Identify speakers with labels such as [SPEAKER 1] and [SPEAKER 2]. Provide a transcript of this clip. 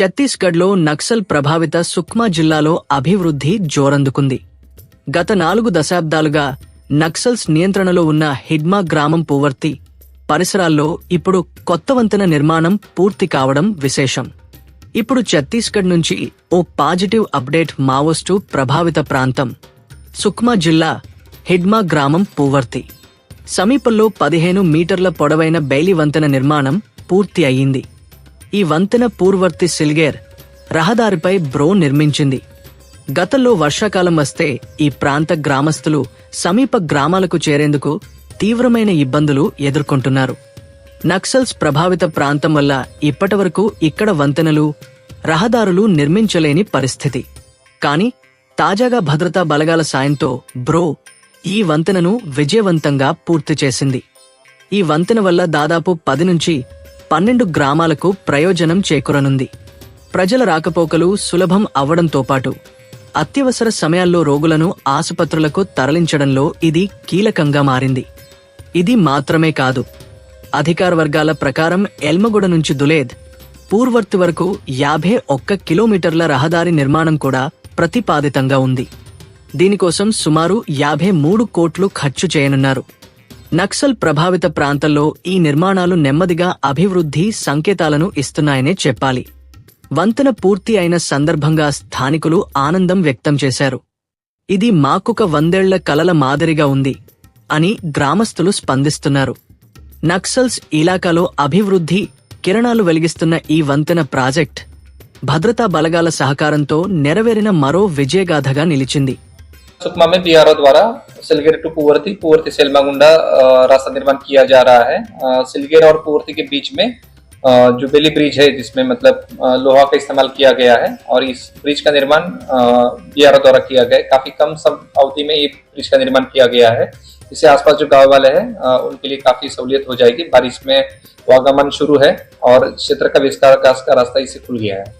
[SPEAKER 1] ఛత్తీస్గఢ్లో నక్సల్ ప్రభావిత సుక్మా జిల్లాలో అభివృద్ధి జోరందుకుంది. గత నాలుగు దశాబ్దాలుగా నక్సల్స్ నియంత్రణలో ఉన్న హిడ్మా గ్రామం పూవర్తి పరిసరాల్లో ఇప్పుడు కొత్త వంతెన నిర్మాణం పూర్తి కావడం విశేషం. ఇప్పుడు ఛత్తీస్గఢ్ నుంచి ఓ పాజిటివ్ అప్డేట్ మావోస్టు ప్రభావిత ప్రాంతం సుక్మా జిల్లా హిడ్మా గ్రామం పూవర్తి. సమీపంలో పదిహేను మీటర్ల పొడవైన బెయిలీ వంతెన నిర్మాణం పూర్తి అయ్యింది. ఈ వంతెన పూర్వర్తి సిల్గేర్ రహదారిపై బ్రో నిర్మించింది. గతంలో వర్షాకాలం వస్తే ఈ ప్రాంత గ్రామస్తులు సమీప గ్రామాలకు చేరేందుకు తీవ్రమైన ఇబ్బందులు ఎదుర్కొంటున్నారు. నక్సల్స్ ప్రభావిత ప్రాంతం వల్ల ఇప్పటివరకు ఇక్కడ వంతెనలు రహదారులు నిర్మించలేని పరిస్థితి. కానీ తాజాగా భద్రతా బలగాల సాయంతో బ్రో ఈ వంతెనను విజయవంతంగా పూర్తి చేసింది. ఈ వంతెన వల్ల దాదాపు పది నుంచి పన్నెండు గ్రామాలకు ప్రయోజనం చేకూరనుంది. ప్రజల రాకపోకలు సులభం అవ్వడంతో పాటు అత్యవసర సమయాల్లో రోగులను ఆసుపత్రులకు తరలించడంలో ఇది కీలకంగా మారింది. ఇది మాత్రమే కాదు అధికార వర్గాల ప్రకారం ఎల్మగూడ నుంచి దులేద్ పూర్వర్తి వరకు యాభై ఒక్క కిలోమీటర్ల రహదారి నిర్మాణం కూడా ప్రతిపాదితంగా ఉంది. దీనికోసం సుమారు యాభై మూడు కోట్లు ఖర్చు చేయనున్నారు. నక్సల్ ప్రభావిత ప్రాంతంలో ఈ నిర్మాణాలు నెమ్మదిగా అభివృద్ధి సంకేతాలను ఇస్తున్నాయనే చెప్పాలి. వంతెన పూర్తి అయిన సందర్భంగా స్థానికులు ఆనందం వ్యక్తం చేశారు. ఇది మాకొక వందేళ్ళ కలల మాదిరిగా ఉంది అని గ్రామస్తులు స్పందిస్తున్నారు. నక్సల్స్ ఇలాకాలో అభివృద్ధి కిరణాలు వెలిగిస్తున్న ఈ వంతెన ప్రాజెక్ట్ భద్రతా బలగాల సహకారంతో నెరవేరిన మరో విజయగాథగా నిలిచింది.
[SPEAKER 2] सुकमा में बीआरओ द्वारा सिलगेर टू पुवर्ती पुवर्ती से एलमागुंडा रास्ता निर्माण किया जा रहा है। सिलगेर और पुवर्ती के बीच में जो बेली ब्रिज है, जिसमें मतलब लोहा का इस्तेमाल किया गया है और इस ब्रिज का निर्माण बीआरओ द्वारा किया गया है। काफ़ी कम सब अवधि में ये ब्रिज का निर्माण किया गया है। इससे आसपास जो गाँव वाले हैं उनके लिए काफ़ी सहूलियत हो जाएगी। बारिश में वागमन शुरू है और क्षेत्र का विस्तार का रास्ता इससे खुल गया है।